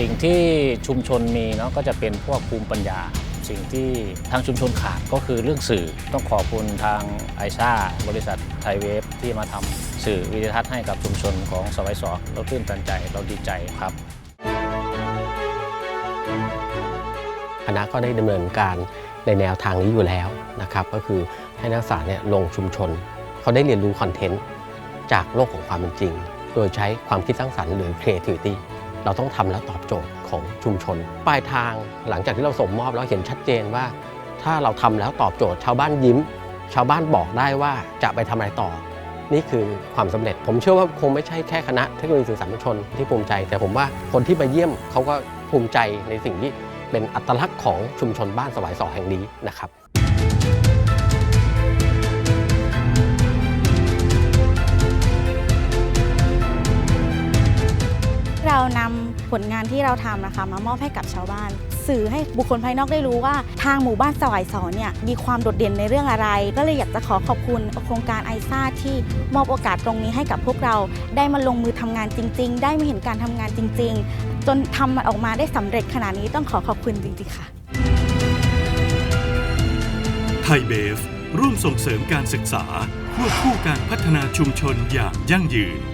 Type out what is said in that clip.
สิ่งที่ชุมชนมีเนาะก็จะเป็นพวกภูมิปัญญา สิ่งที่ทางชุมชนขาดก็คือเรื่องสื่อต้องขอบคุณทางไอซ่าบริษัทไทยเวฟที่มาทำสื่อวิดีทัศน์ให้กับชุมชนของสวายสอเราตื้นตันใจเราดีใจครับคณะก็ได้ดำเนินการในแนวทางนี้อยู่แล้วนะครับก็คือให้นักศึกษาเนี่ยลงชุมชน เขาได้เรียนรู้คอนเทนต์จากโลกของความเป็นจริง โดยใช้ความคิดสร้างสรรค์หรือ creativity เราต้องทำแล้วตอบโจทย์ของชุมชน ปลายทางหลังจากที่เราส่งมอบแล้วเห็นชัดเจนว่า ถ้าเราทำแล้วตอบโจทย์ชาวบ้านยิ้ม ชาวบ้านบอกได้ว่าจะไปทำอะไรต่อ นี่คือความสำเร็จ ผมเชื่อว่าคงไม่ใช่แค่คณะเทคโนโลยีสื่อสารมวลชนที่ภูมิใจ แต่ผมว่าคนที่มาเยี่ยมเขาก็ภูมิใจในสิ่งที่เป็นอัตลักษณ์ของชุมชนบ้านสวายสอแห่งนี้นะครับ นำผลงานที่เราทำนะคะ มามอบให้กับชาวบ้าน สื่อให้บุคคลภายนอกได้รู้ว่า ทางหมู่บ้านสวายสอนเนี่ยมีความโดดเด่นในเรื่องอะไร ก็เลยอยากจะขอขอบคุณโครงการไอซ่าที่มอบโอกาสตรงนี้ให้กับพวกเรา ได้มาลงมือทำงานจริง ๆ ได้มาเห็นการทำงานจริง ๆ จนทำมันออกมาได้สำเร็จขนาดนี้ต้องขอขอบคุณจริงๆค่ะไทยเบฟร่วมส่งเสริมการศึกษาควบคู่การพัฒนาชุมชนอย่างยั่งยืน